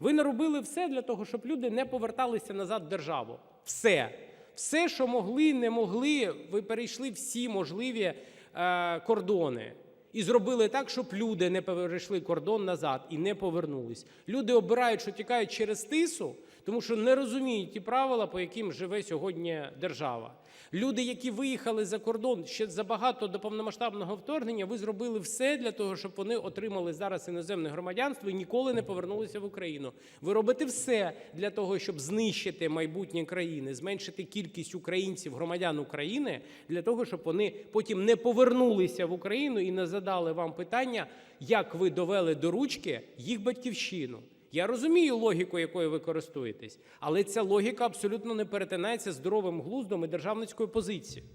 Ви наробили все для того, щоб люди не поверталися назад в державу. Все. Все, що могли, не могли, ви перейшли всі можливі е, кордони. І зробили так, щоб люди не перейшли кордон назад і не повернулись. Люди обирають, що тікають через тису, тому що не розуміють ті правила, по яким живе сьогодні держава. Люди, які виїхали за кордон ще забагато до повномасштабного вторгнення, ви зробили все для того, щоб вони отримали зараз іноземне громадянство і ніколи не повернулися в Україну. Ви робите все для того, щоб знищити майбутнє країни, зменшити кількість українців, громадян України, для того, щоб вони потім не повернулися в Україну і не задали вам питання, як ви довели до ручки їх батьківщину. Я розумію логіку, якою ви користуєтесь, але ця логіка абсолютно не перетинається здоровим глуздом і державницькою позицією.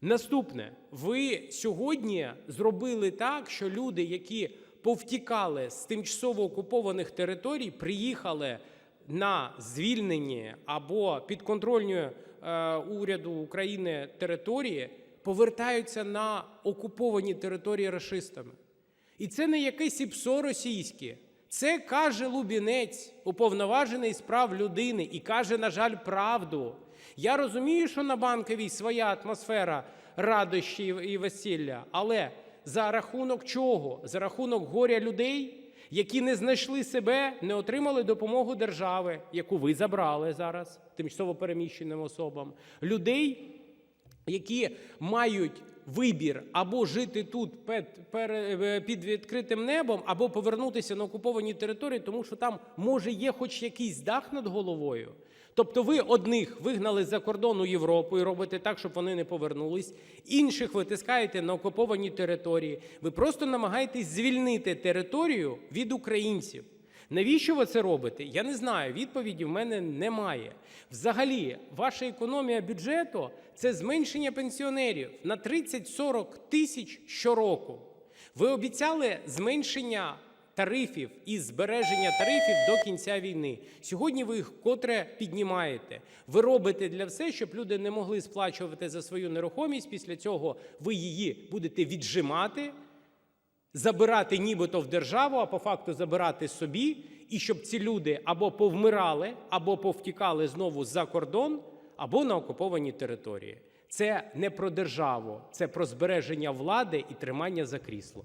Наступне, ви сьогодні зробили так, що люди, які повтікали з тимчасово окупованих територій, приїхали на звільнені або підконтрольні е, уряду України території, повертаються на окуповані території рашистами. І це не якесь ІПСО російське. Це каже Лубінець, уповноважений з прав людини, і каже, на жаль, правду. Я розумію, що на банковій своя атмосфера радощі і весілля, але за рахунок чого? За рахунок горя людей, які не знайшли себе, не отримали допомогу держави, яку ви забрали зараз тимчасово переміщеним особам, людей, які мають вибір або жити тут під, під відкритим небом, або повернутися на окуповані території, тому що там може є хоч якийсь дах над головою. Тобто ви одних вигнали за кордон у Європу і робите так, щоб вони не повернулись, інших витискаєте на окуповані території. Ви просто намагаєтесь звільнити територію від українців. Навіщо ви це робите? Я не знаю. Відповіді в мене немає. Взагалі, ваша економія бюджету це зменшення пенсіонерів на 30-40 тисяч щороку. Ви обіцяли зменшення тарифів і збереження тарифів до кінця війни. Сьогодні ви їх котре піднімаєте. Ви робите для все, щоб люди не могли сплачувати за свою нерухомість. Після цього ви її будете віджимати забирати нібито в державу, а по факту забирати собі, і щоб ці люди або повмирали, або повтікали знову за кордон, або на окуповані території. Це не про державу, це про збереження влади і тримання за крісло.